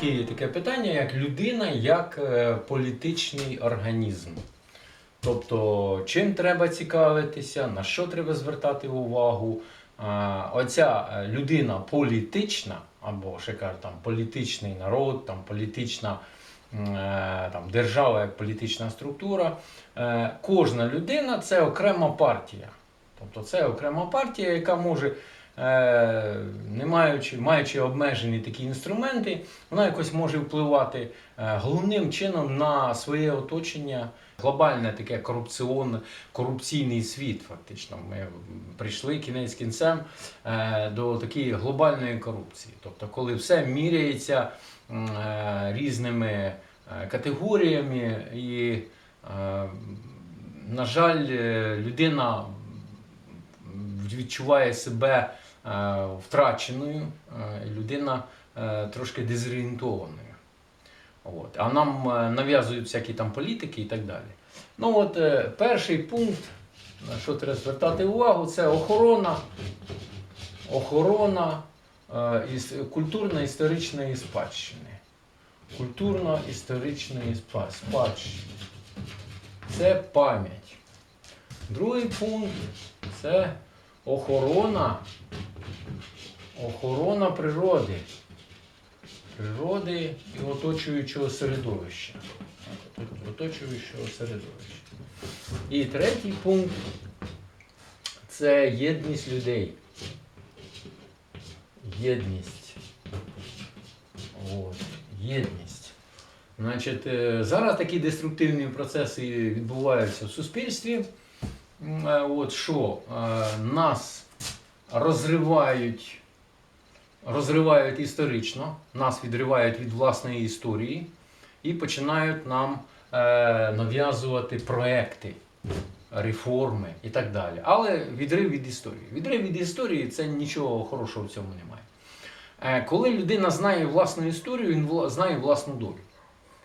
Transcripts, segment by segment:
таке питання, як людина, як е, політичний організм. Тобто, чим треба цікавитися, на що треба звертати увагу. Оця е, людина політична, або ще там політичний народ, там політична е, там, держава як політична структура. Кожна людина це окрема партія. Тобто це окрема партія, яка може, не маючи, маючи обмежені такі інструменти, вона якось може впливати е, головним чином на своє оточення. Глобальне таке корупціонне, корупційний світ, фактично. Ми прийшли кінець кінцем е, до такої глобальної корупції. Тобто, коли все міряється е, різними е, категоріями, і, е, на жаль, е, людина відчуває себе е, втраченою, е, людина е, трошки дезорієнтованою. От. А нам е, нав'язують всякі там політики і так далі. Ну от е, перший пункт, на що треба звертати увагу, це охорона, охорона е, культурно-історичної спадщини. Культурно-історичної спадщини. Це пам'ять. Другий пункт це охорона, охорона природи. Природи і оточуючого середовища. Оточуючого середовища. І третій пункт це єдність людей. Єдність. От. Єдність. Значить, е, зараз такі деструктивні процеси відбуваються в суспільстві. Е, От що е, нас розривають, розривають історично, нас відривають від власної історії і починають нам е, нав'язувати проекти, реформи і так далі. Але відрив від історії. Відрив від історії це нічого хорошого в цьому немає. Е, Коли людина знає власну історію, він знає власну долю.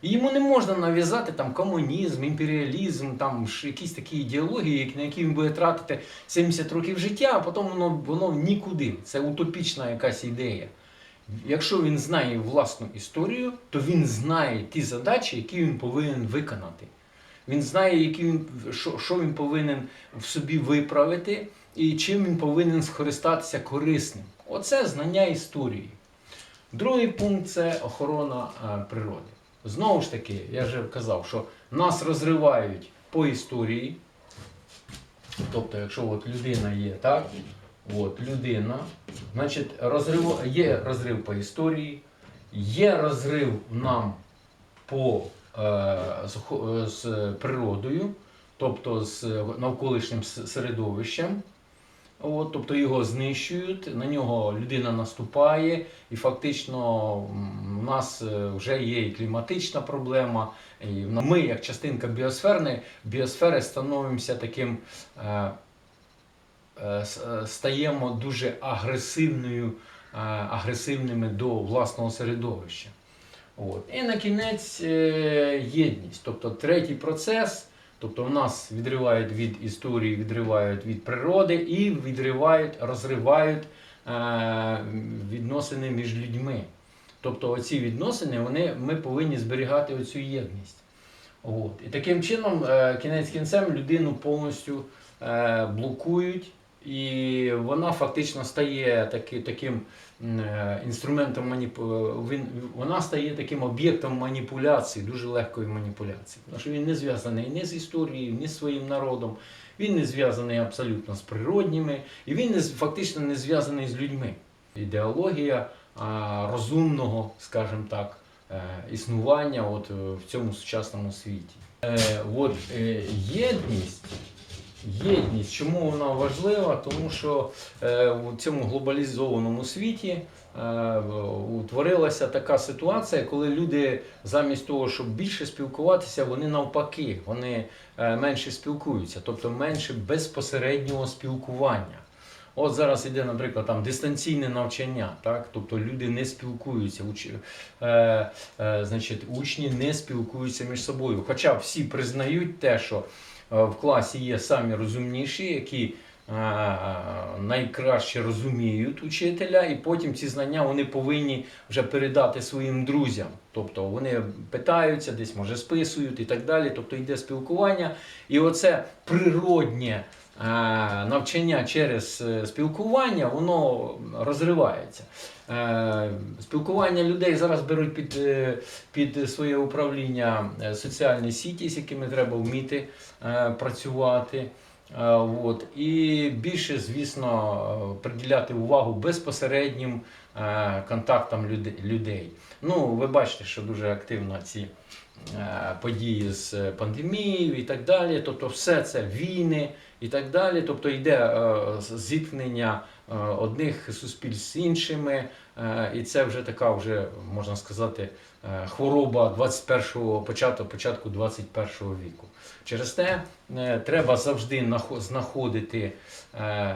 І йому не можна нав'язати там комунізм, імперіалізм, там якісь такі ідеології, на які він буде тратити 70 років життя, а потім воно, воно нікуди. Це утопічна якась ідея. Якщо він знає власну історію, то він знає ті задачі, які він повинен виконати. Він знає, які він, що, що він повинен в собі виправити і чим він повинен скористатися корисним. Оце знання історії. Другий пункт це охорона е, природи. Знову ж таки, я вже казав, що нас розривають по історії. Тобто, якщо от людина є, так? От, людина, значить, розрив, є розрив по історії, є розрив нам по, е, з, з природою, тобто з навколишнім середовищем. От, тобто його знищують, на нього людина наступає, і фактично у нас е, вже є і кліматична проблема. І ми, як частинка біосферни, біосфери, становимося таким, е, е, е, стаємо дуже агресивною, е, агресивними до власного середовища. От. І на кінець е, єдність, тобто третій процес. Тобто в нас відривають від історії, відривають від природи і відривають, розривають е, відносини між людьми. Тобто оці відносини вони, ми повинні зберігати оцю єдність. От. І таким чином, е, кінець кінцем, людину повністю е, блокують, і вона фактично стає таки, таким е, інструментом маніпу... він, вона стає таким об'єктом маніпуляції, дуже легкої маніпуляції. Тому що він не зв'язаний ні з історією, ні з своїм народом, він не зв'язаний абсолютно з природніми, і він не, фактично не зв'язаний з людьми. Ідеологія розумного, скажімо так, е, існування от, е, в цьому сучасному світі. От, єдність Єдність, чому вона важлива? Тому що е, у цьому глобалізованому світі е, утворилася така ситуація, коли люди замість того, щоб більше спілкуватися, вони навпаки, вони е, менше спілкуються, тобто менше безпосереднього спілкування. От зараз іде, наприклад, там дистанційне навчання, так? тобто люди не спілкуються, уч... е, е, значить, учні не спілкуються між собою. Хоча всі признають те, що в класі є самі розумніші, які найкраще розуміють учителя, і потім ці знання вони повинні вже передати своїм друзям. Тобто вони питаються, десь може списують і так далі. Тобто йде спілкування. І оце природнє навчання через е, спілкування, воно розривається. Е, Спілкування людей зараз беруть під, е, під своє управління соціальні сіті, з якими треба вміти працювати. Е, От. І більше, звісно, приділяти увагу безпосереднім е, контактам людей. Ну, ви бачите, що дуже активно ці е, події з пандемією і так далі. Тобто, все це війни і так далі. Тобто йде зіткнення одних суспільств з іншими, і це вже така, вже можна сказати, е, хвороба 21-го, початку, початку 21-го віку. Через те е, треба завжди знаходити е,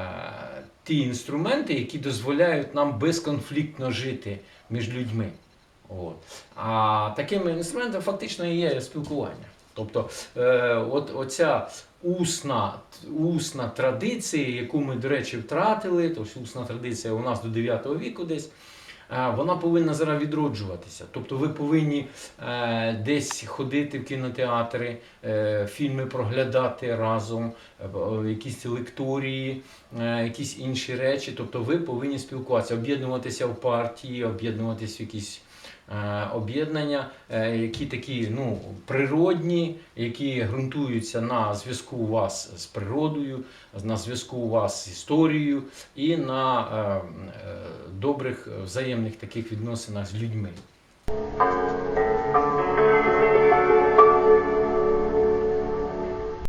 ті інструменти, які дозволяють нам безконфліктно жити між людьми. От. А таким інструментом фактично і є спілкування. Тобто, е, от оця усна, усна традиція, яку ми, до речі, втратили, тобто усна традиція у нас до 9 віку десь. е, Вона повинна зараз відроджуватися. Тобто ви повинні е, десь ходити в кінотеатри, фільми проглядати разом, якісь лекторії, якісь інші речі. Тобто ви повинні спілкуватися, об'єднуватися в партії, об'єднуватися в якісь об'єднання, е, які такі ну, природні, які ґрунтуються на зв'язку у вас з природою, на зв'язку у вас з історією і на е, е, добрих взаємних таких відносинах з людьми.